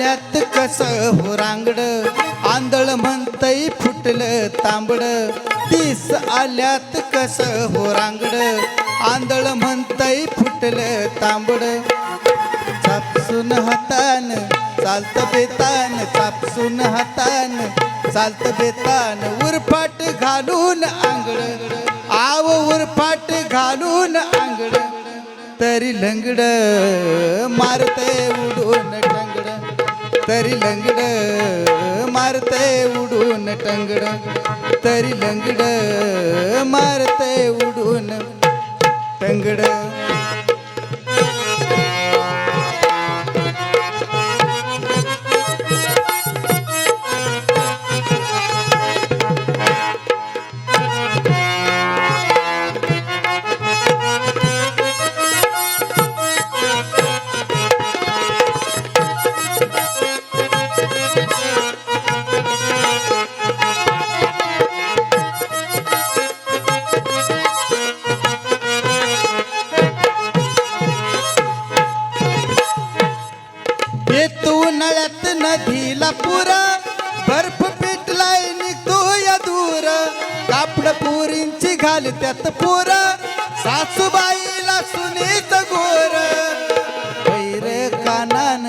आल्यात कस हो रांगड? आंधळ म्हणतय फुटलं तांबड. तीस आल्यात कस हो रांगड? आंधळ म्हणतय फुटलं तांबड. चापसून हातान चालत बेतान चापसून हातान चालत बेतान. उरफाट घालून आंगड. आव उरफाट घालून आंगड. तरी लंगड मारते उडून तरी लंगड मारते उडून टंगड. तरी लंगड मारते उडून टंगड. नदीला पुरा. बर्फ पिटलाय निघतो या दूर. कापड पुरींची घाल त्यात पोरा. सासूबाईला सुनीत गोर. बैर कानान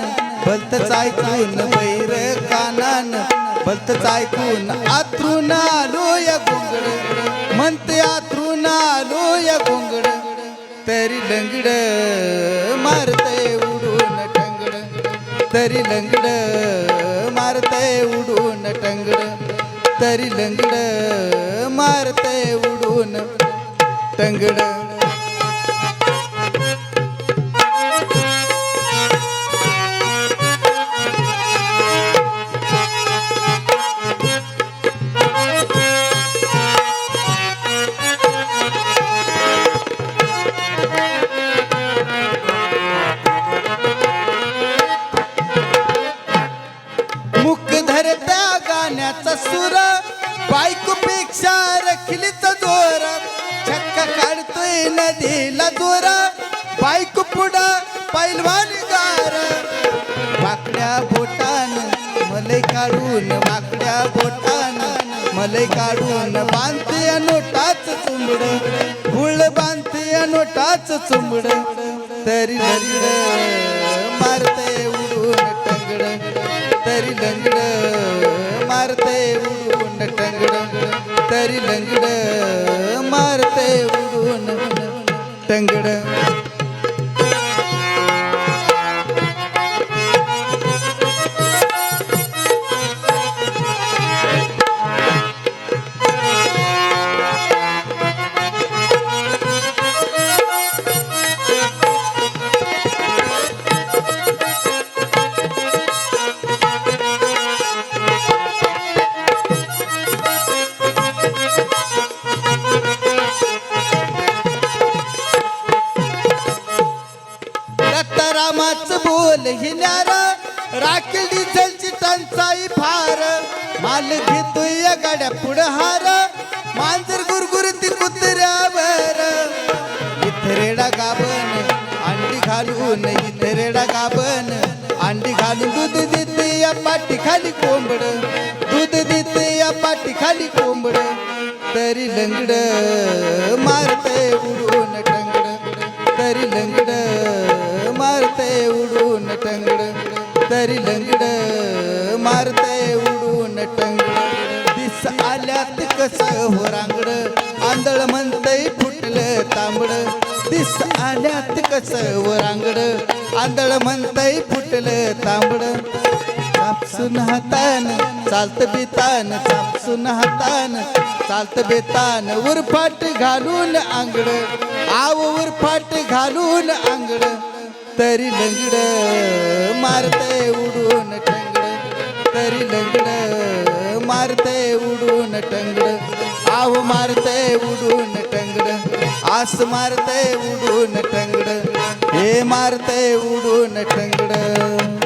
बलत चायकून बैर कानान बलत चायकून आतरून आलो या म्हणते आतरून आलो या गोंगड. तरी लंगड मारते तरी लंगड मारते उडून टंगड. तरी लंगड मारते उडून टंगड. बायकोपेक्षा रखलीचा जोर छक्का काढतोय नदीला दोरा बाईक पुढा पैलवान गार. वाकड्या बोटान मले काढून वाकड्या बोटान मलई काढून बांधते नोटाच चुंबड. हुळ बांधते नोटाच चुंबड. तरी लंगड मारते उडून टंगड. तरी लंगड तरी लंगड मारते उडून टंगड दत्तारामाच बोल हिल्यार राखेल डिझेलची टंचाई फार. माल घेतोय या गाड्या पुढं हार मांजर गुरगुरती कुत्र्यावर. इथरेडा गाबन अंडी घालून इथरेडा गाबन अंडी घालून दूध देते या पाठी खाली कोंबड. दूध देते या पाठी खाली कोंबड. तरी लंगड मारते उडून टंगड. तरी लंगड तरी लंगड मारते उडून टंगड. दिस आल्यात कस हो रांगड? आंधळ म्हणतय फुटलं तांबड. दिस आल्यात कस हो रांगड? आंधळ म्हणतय फुटलं तांबड. चापसून हातान चालत बेतान चापसून हातान चालत बेतान उरफाट घालून आंगड. आव उरफाट घालून आंगड. तरी लंगड मारते उडून टंगड तरी लंगड मारते उडून टंगड. आव मारते उडून टंगड आस मारते उडून टंगड. हे मारते उडून टंगड.